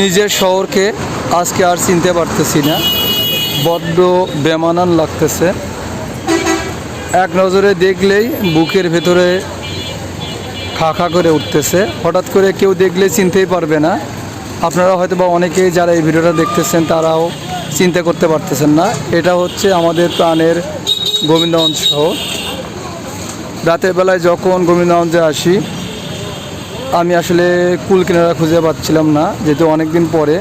নিজের শহরকে আজকে আর চিনতে পারতেছি না। বড্ড বেমানান লাগতেছে। এক নজরে দেখলেই বুকের ভেতরে খা খা করে উঠতেছে। হঠাৎ করে কেউ দেখলে চিনতেই পারবে না। আপনারা হয়তো বা অনেকেই যারা এই ভিডিওটা দেখতেছেন, তারাও চিন্তা করতে পারতেছেন না। এটা হচ্ছে আমাদের প্রাণের গোবিন্দগঞ্জ শহর। রাতের বেলায় যখন গোবিন্দগঞ্জে আসি আমি আসলে কুল কিনারা খুঁজে পাচ্ছিলাম না, যেহেতু অনেক দিন পরে,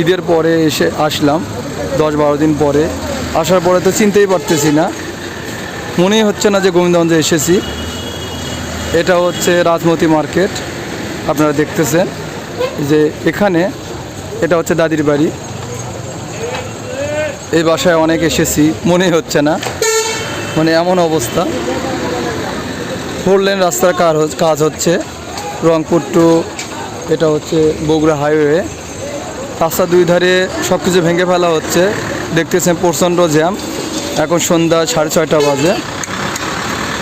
ঈদের পরে এসে আসলাম, দশ বারো দিন পরে। আসার পরে তো চিনতেই পারতেছি না। মনেই হচ্ছে না যে গোবিন্দগঞ্জে এসেছি। এটা হচ্ছে রাজমতি মার্কেট, আপনারা দেখতেছেন। যে এখানে, এটা হচ্ছে দাদির বাড়ি। এই বাসায় অনেক এসেছি, মনেই হচ্ছে না। মানে এমন অবস্থা। ফোর লেন রাস্তার কাজ হচ্ছে। রংপুর টু, এটা হচ্ছে বগুড়া হাইওয়ে। রাস্তার দুই ধারে সব কিছু ভেঙে ফেলা হচ্ছে। দেখতেছেন প্রচণ্ড জ্যাম। এখন সন্ধ্যা সাড়ে ছয়টা বাজে।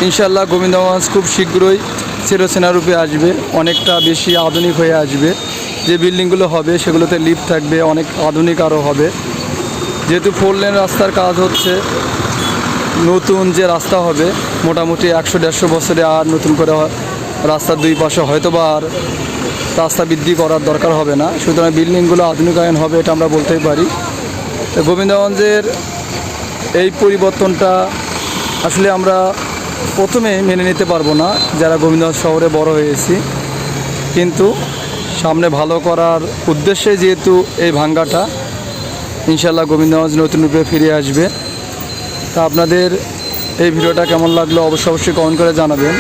ইনশাল্লাহ গোবিন্দগঞ্জ খুব শীঘ্রই চিরচেনা রূপে আসবে। অনেকটা বেশি আধুনিক হয়ে আসবে। যে বিল্ডিংগুলো হবে সেগুলোতে লিফট থাকবে, অনেক আধুনিক আরও হবে। যেহেতু ফোর লেন রাস্তার কাজ হচ্ছে, নতুন যে রাস্তা হবে, মোটামুটি একশো দেড়শো বছরে আর নতুন করে রাস্তার দুই পাশে হয়তো বা আর রাস্তা বৃদ্ধি করার দরকার হবে না। সুতরাং বিল্ডিংগুলো আধুনিকায়ন হবে এটা আমরা বলতেই পারি। তো গোবিন্দগঞ্জের এই পরিবর্তনটা আসলে আমরা প্রথমে মেনে নিতে পারব না, যারা গোবিন্দগঞ্জ শহরে বড় হয়েছি। কিন্তু সামনে ভালো করার উদ্দেশ্যে যেহেতু এই ভাঙ্গাটা ইনশাল্লাহ গোবিন্দগঞ্জ নতুন রূপে ফিরে আসবে। তা আপনাদের এই ভিডিওটা কেমন লাগল অবশ্যই অবশ্যই কমেন্ট করে জানাবেন।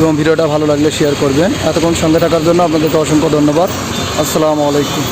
এবং ভিডিওটা ভালো লাগলে শেয়ার করবেন। এতক্ষণ সঙ্গে থাকার জন্য আপনাদেরকে অসংখ্য ধন্যবাদ। আসসালামু আলাইকুম।